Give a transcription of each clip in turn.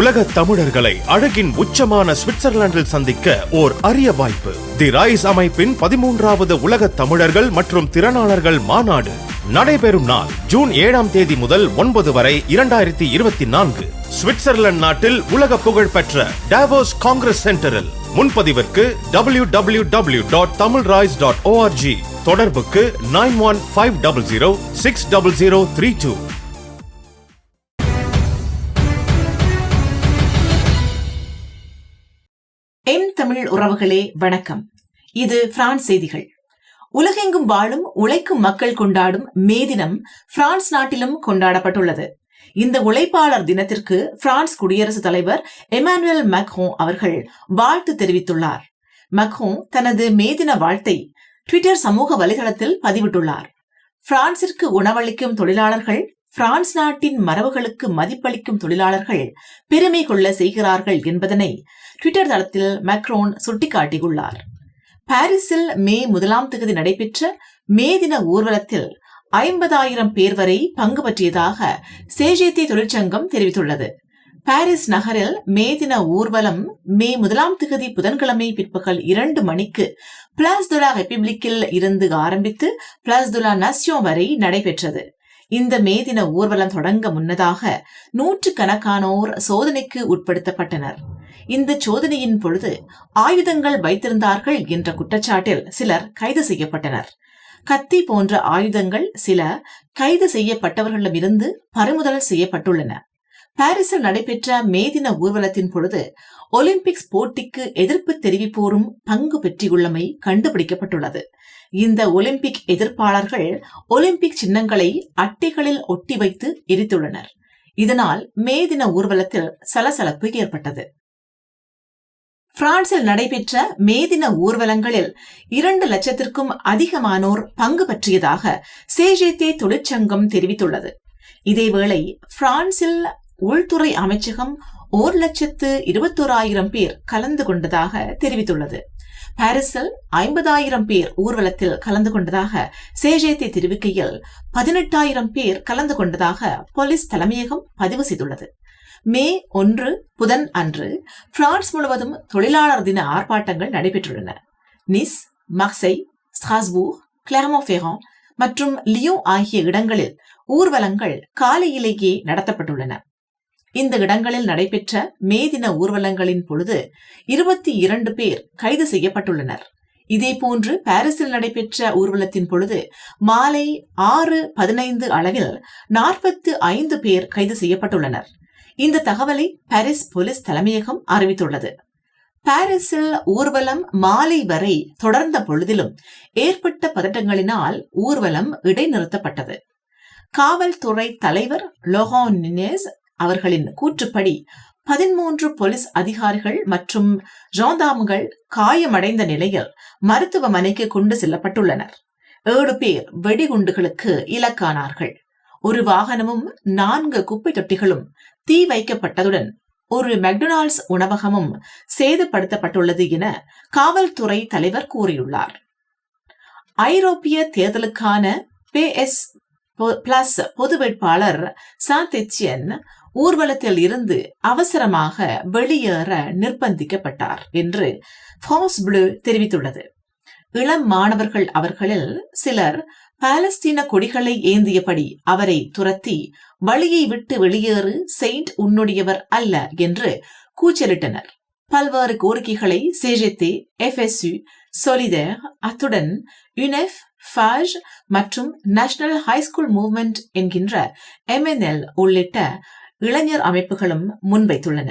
உலக தமிழர்களை அழகின் உச்சமான சுவிட்சர்லாந்தில் சந்திக்க ஓர் அரிய வாய்ப்பு. தி ராய்ஸ் அமைப்பின் பதிமூன்றாவது உலக தமிழர்கள் மற்றும் திறனாளர்கள் மாநாடு நடைபெறும் நாள் ஜூன் ஏழாம் தேதி முதல் ஒன்பது வரை இரண்டாயிரத்தி இருபத்தி நான்கு. சுவிட்சர்லாந்து நாட்டில் உலக புகழ் பெற்ற டாவோஸ் காங்கிரஸ் சென்டரில் முன்பதிவிற்கு W W W dot Tamil rise dot ORG தொடர்புக்கு nine one five double zero six double zero three two உறவுகளே வணக்கம். இது பிரான்ஸ் செய்திகள். உலகெங்கும் வாழும் உழைக்கும் மக்கள் கொண்டாடும் மே தினம் பிரான்ஸ் நாட்டிலும் கொண்டாடப்பட்டுள்ளது. இந்த உழைப்பாளர் தினத்திற்கு பிரான்ஸ் குடியரசுத் தலைவர் எமானுவேல் மேக்ரோன் அவர்கள் வாழ்த்து தெரிவித்துள்ளார். மக்ரோன் தனது மே தின வாழ்த்தை ட்விட்டர் சமூக வலைதளத்தில் பதிவிட்டுள்ளார். பிரான்சிற்கு உணவளிக்கும் தொழிலாளர்கள் பிரான்ஸ் நாட்டின் மரபுகளுக்கு மதிப்பளிக்கும் தொழிலாளர்கள் பெருமை கொள்ள செய்கிறார்கள் என்பதனை ட்விட்டர் தளத்தில் மேக்ரோன் சுட்டிக்காட்டியுள்ளார். பாரிஸில் மே முதலாம் தேதி நடைபெற்ற மே தின ஊர்வலத்தில் ஐம்பதாயிரம் பேர் வரை பங்கு பற்றியதாக சேஜேத்தி தொழிற்சங்கம் தெரிவித்துள்ளது. பாரிஸ் நகரில் மே தின ஊர்வலம் மே முதலாம் திகதி புதன்கிழமை பிற்பகல் இரண்டு மணிக்கு பிளாஸ் துலா இருந்து ஆரம்பித்து பிளாஸ் துலா நஸ்யோன் வரை நடைபெற்றது. இந்த மே தின ஊர்வலம் தொடங்க முன்னதாக நூற்று கணக்கானோர் சோதனைக்கு உட்படுத்தப்பட்டனர். இந்த சோதனையின் பொழுது ஆயுதங்கள் வைத்திருந்தார்கள் என்ற குற்றச்சாட்டில் சிலர் கைது செய்யப்பட்டனர். கத்தி போன்ற ஆயுதங்கள் சில கைது செய்யப்பட்டவர்களிடமிருந்து பறிமுதல் செய்யப்பட்டுள்ளன. பாரிஸில் நடைபெற்ற மே தின ஊர்வலத்தின் பொழுது ஒலிம்பிக்ஸ் போட்டிக்கு எதிர்ப்பு தெரிவிப்போரும் பங்கு பெற்றியுள்ளமை கண்டுபிடிக்கப்பட்டுள்ளது. இந்த ஒலிம்பிக் எதிர்ப்பாளர்கள் ஒலிம்பிக் சின்னங்களை அட்டைகளில் ஒட்டி வைத்து எரித்துள்ளனர். இதனால் மே தின ஊர்வலத்தில் சலசலப்பு ஏற்பட்டது. பிரான்சில் நடைபெற்ற மே தின ஊர்வலங்களில் இரண்டு லட்சத்திற்கும் அதிகமானோர் பங்கு பற்றியதாக சேஜேத்தே தொழிற்சங்கம் தெரிவித்துள்ளது. இதேவேளை பிரான்சில் உள்துறை அமைச்சகம் ஓர் லட்சத்து இருபத்தோராயிரம் பேர் கலந்து கொண்டதாக தெரிவித்துள்ளது. பாரிஸில் ஐம்பதாயிரம் பேர் ஊர்வலத்தில் கலந்து கொண்டதாக சேஜேத்தே தெரிவிக்கையில் பதினெட்டாயிரம் பேர் கலந்து கொண்டதாக போலீஸ் தலைமையகம் பதிவு செய்துள்ளது. மே ஒன்று புதன் அன்று பிரான்ஸ் முழுவதும் தொழிலாளர் தின ஆர்ப்பாட்டங்கள் நடைபெற்றுள்ளன. நிஸ் மக்சை ஸ்ட்ராஸ்பூர் கிளாமோஃபெரான் மற்றும் லியோ ஆகிய இடங்களில் ஊர்வலங்கள் காலையிலேயே நடத்தப்பட்டுள்ளன. இந்த இடங்களில் நடைபெற்ற மே தின ஊர்வலங்களின் பொழுது இருபத்தி இரண்டு பேர் கைது செய்யப்பட்டுள்ளனர். இதேபோன்று பாரிஸில் நடைபெற்ற ஊர்வலத்தின் பொழுது மாலை ஆறு பதினைந்து அளவில் நாற்பத்து ஐந்து பேர் கைது செய்யப்பட்டுள்ளனர். இந்த தகவலை பாரிஸ் போலீஸ் தலைமையகம் அறிவித்துள்ளது. பாரிஸில் ஊர்வலம் மாலை வரை தொடர்ந்த பொழுதிலும் ஏற்பட்ட பதட்டங்களினால் ஊர்வலம் இடைநிறுத்தப்பட்டது. காவல்துறை தலைவர் லோகோ நினேஸ் அவர்களின் கூற்றுப்படி பதிமூன்று போலீஸ் அதிகாரிகள் மற்றும் ஜோந்தாமுகள் காயமடைந்த நிலையில் மருத்துவமனைக்கு கொண்டு செல்லப்பட்டுள்ளனர். ஏழு பேர் வெடிகுண்டுகளுக்கு இலக்கானார்கள். ஒரு வாகனமும் நான்கு குப்பை தொட்டிகளும் தீ வைக்கப்பட்டதுடன் ஒரு மெக்டொனால்ட்ஸ் உணவகமும் சேதப்படுத்தப்பட்டுள்ளது என காவல்துறை தலைவர் கூறியுள்ளார். ஐரோப்பிய தேர்தலுக்கான பே எஸ் பிளஸ் பொது வேட்பாளர் சாந்தெச்சியன் ஊர்வலத்தில் இருந்து அவசரமாக வெளியேற நிர்பந்திக்கப்பட்டார் என்று ஃபாஸ் ப்ளூ தெரிவித்துள்ளது. இளம் மாணவர்கள் அவர்களில் சிலர் பாலஸ்தீன கொடிகளை ஏந்தியபடி அவரை துரத்தி வழியை விட்டு வெளியேறு செயின்ட் உன்னுடையவர் அல்ல என்று கூச்சலிட்டனர். பல்வேறு கோரிக்கைகளை சேஜத்தே எஃப்எஸ்யு சொலிதேர் அத்துடன் யுனெஃப் ஃபாஜ் மற்றும் நேஷனல் ஹைஸ்கூல் மூவ்மெண்ட் என்கின்ற எம்என்எல் உள்ளிட்ட இளைஞர் அமைப்புகளும் முன்வைத்துள்ளன.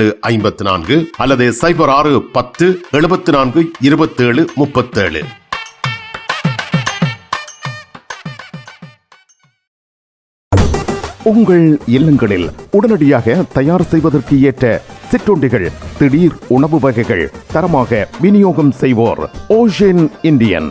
ஏழு ஐம்பத்தி நான்கு அல்லது சைபர் ஆறு பத்து எழுபத்தி நான்கு இருபத்தேழு முப்பத்தேழு. உங்கள் இல்லங்களில் உடனடியாக தயார் செய்வதற்கு ஏற்ற சிற்றுண்டிகள் திடீர் உணவு வகைகள் தரமாக விநியோகம் செய்வோர் ஓஷன் இந்தியன்.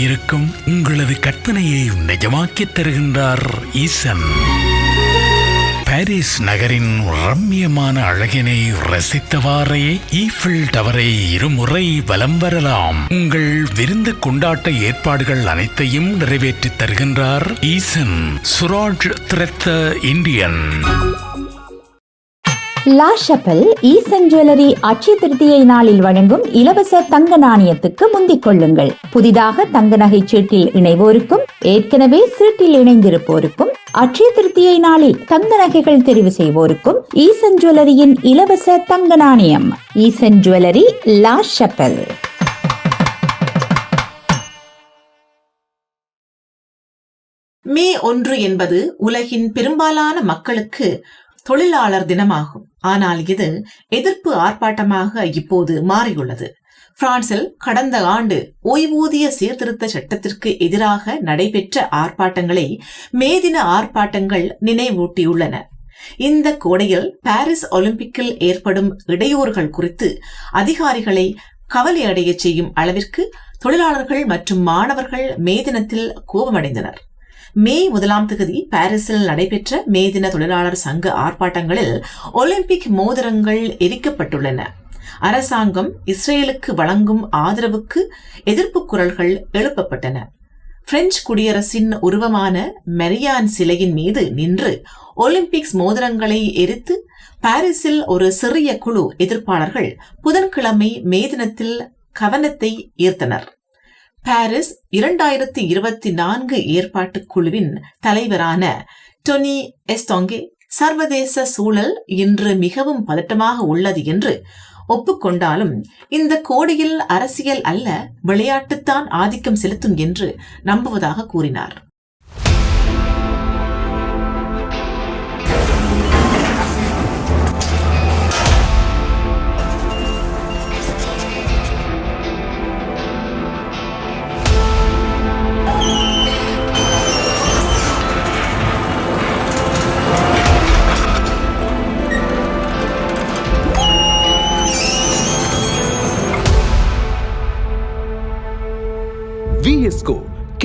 இருக்கும் உங்களது கற்பனையை நிஜமாக்கித் தருகின்றார் ஈசன். பாரிஸ் நகரின் ரம்மியமான அழகினை ரசித்தவாறே ஈஃபில் டவரை இருமுறை வலம் வரலாம். உங்கள் விருந்து கொண்டாட்ட ஏற்பாடுகள் அனைத்தையும் நிறைவேற்றித் தருகின்றார் Eesan. Suraj திரத்த Indian. La Chapelle Eesan jewellery Akshaya திருத்தியை நாளில் வழங்கும் இலவச தங்க நாணயத்துக்கு முந்திக் கொள்ளுங்கள். புதிதாக தங்க நகை சீட்டில் இணைவோருக்கும் ஏற்கனவே சீட்டில் இணைந்திருப்போருக்கும் அட்சய திருத்தியை நாளில் தங்க நகைகள் தெரிவு செய்வோருக்கும் ஈசன் ஜுவல்லரியின் இலவச தங்க நாணயம். ஈசன் ஜுவல்லரி லா ஷப்பல். மே ஒன்று என்பது உலகின் பெரும்பாலான மக்களுக்கு தொழிலாளர் தினமாகும். ஆனால் இது எதிர்ப்பு ஆர்ப்பாட்டமாக இப்போது மாறியுள்ளது. பிரான்சில் கடந்த ஆண்டு ஓய்வூதிய சீர்திருத்த சட்டத்திற்கு எதிராக நடைபெற்ற ஆர்ப்பாட்டங்களை மேதின ஆர்ப்பாட்டங்கள் நினைவூட்டியுள்ளன. இந்த கோடையில் பாரிஸ் ஒலிம்பிக்கில் ஏற்படும் இடையூறுகள் குறித்து அதிகாரிகளை கவலையடைய செய்யும் அளவிற்கு தொழிலாளர்கள் மற்றும் மாணவர்கள் மே தினத்தில் கோபமடைந்தனர். மே முதலாம் தேதி பாரிஸில் நடைபெற்ற மே தின தொழிலாளர் சங்க ஆர்ப்பாட்டங்களில் ஒலிம்பிக் மோதிரங்கள் எரிக்கப்பட்டுள்ளன. அரசாங்கம் இஸ்ரேலுக்கு வழங்கும் ஆதரவுக்கு எதிர்ப்பு குரல்கள் எழுப்பப்பட்டன. பிரெஞ்சு குடியரசின் உருவமான மெரியான் சிலையின் மீது நின்று ஒலிம்பிக்ஸ் மோதிரங்களை எரித்து பாரிஸில் ஒரு சிறிய குழு எதிர்ப்பாளர்கள் புதன்கிழமை மே தினத்தில் கவனத்தை ஈர்த்தனர். பாரிஸ் இரண்டாயிரத்தி இருபத்தி நான்கு ஏற்பாட்டு குழுவின் தலைவரான டொனி எஸ்டோங்கே சர்வதேச சூழல் இன்று மிகவும் பதட்டமாக உள்ளது என்று ஒப்புக்கொண்டாலும் இந்த கோடையில் அரசியல் அல்ல விளையாட்டுத்தான் ஆதிக்கம் செலுத்தும் என்று நம்புவதாக கூறினார்.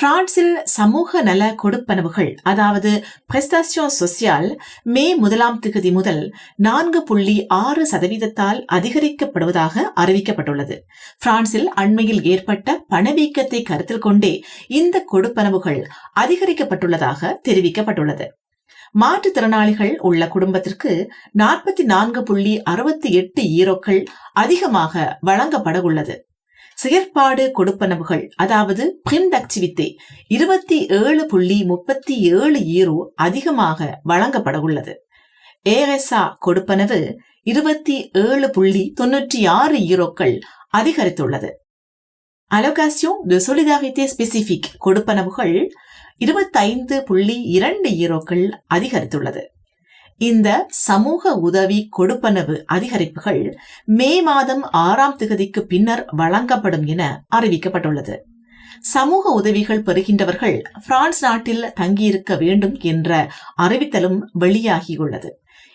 பிரான்சில் சமூக நல கொடுப்பனவுகள் அதாவது பிரஸ்டாசியோன் சொசியால் மே முதலாம் திகதி முதல் நான்கு புள்ளி ஆறு சதவீதத்தால் அதிகரிக்கப்படுவதாக அறிவிக்கப்பட்டுள்ளது. பிரான்சில் அண்மையில் ஏற்பட்ட பணவீக்கத்தை கருத்தில் கொண்டே இந்த கொடுப்பனவுகள் அதிகரிக்கப்பட்டுள்ளதாக தெரிவிக்கப்பட்டுள்ளது. மாற்றுத்திறனாளிகள் உள்ள குடும்பத்திற்கு நாற்பத்தி நான்கு புள்ளி அறுபத்தி எட்டு ஈரோக்கள் அதிகமாக வழங்கப்பட உள்ளது செயற்பாடு கொடுப்பனவுகள் அதாவது பிரிம்டக்டிவிட்டி இருபத்தி ஏழு புள்ளி முப்பத்தி ஏழு ஈரோ அதிகமாக வழங்கப்பட உள்ளது ஏஎஸ்ஆ கொடுப்பனவு இருபத்தி ஏழு புள்ளி தொன்னூற்றி ஆறு ஈரோக்கள் அதிகரித்துள்ளது. அலோகாசியோ de solidarité ஸ்பெசிபிக் கொடுப்பனவுகள் இருபத்தைந்து புள்ளி இரண்டு ஈரோக்கள் அதிகரித்துள்ளது. இந்த சமூக உதவி கொடுப்பனவு அதிகரிப்புகள் மே மாதம் ஆறாம் திகதிக்கு பின்னர் வழங்கப்படும் என அறிவிக்கப்பட்டுள்ளது. சமூக உதவிகள் பெறுகின்றவர்கள் பிரான்ஸ் நாட்டில் தங்கியிருக்க வேண்டும் என்ற அறிவித்தலும் வெளியாகியுள்ளது.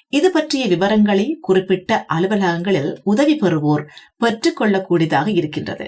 இது பற்றிய விவரங்களை குறிப்பிட்ட அலுவலகங்களில் உதவி பெறுவோர் பெற்றுக்கொள்ளக்கூடியதாக இருக்கின்றது.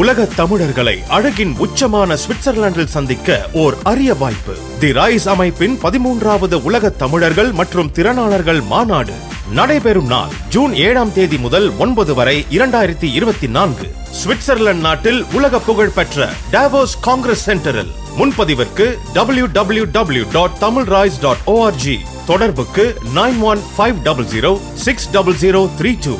உலக தமிழர்களை அழகின் உச்சமான சுவிட்சர்லாந்தில் சந்திக்க ஓர் அரிய வாய்ப்பு. தி ரைஸ் அமைப்பின் பதிமூன்றாவது உலக தமிழர்கள் மற்றும் திறனாளர்கள் மாநாடு நடைபெறும் நாள் ஜூன் ஏழாம் தேதி முதல் ஒன்பது வரை இரண்டாயிரத்தி இருபத்தி நான்கு. சுவிட்சர்லாந்து நாட்டில் உலக புகழ் பெற்ற டாவோஸ் காங்கிரஸ் சென்டரில் முன்பதிவிற்கு W W W dot Tamil rise dot ORG தொடர்புக்கு nine one five double zero six double zero three two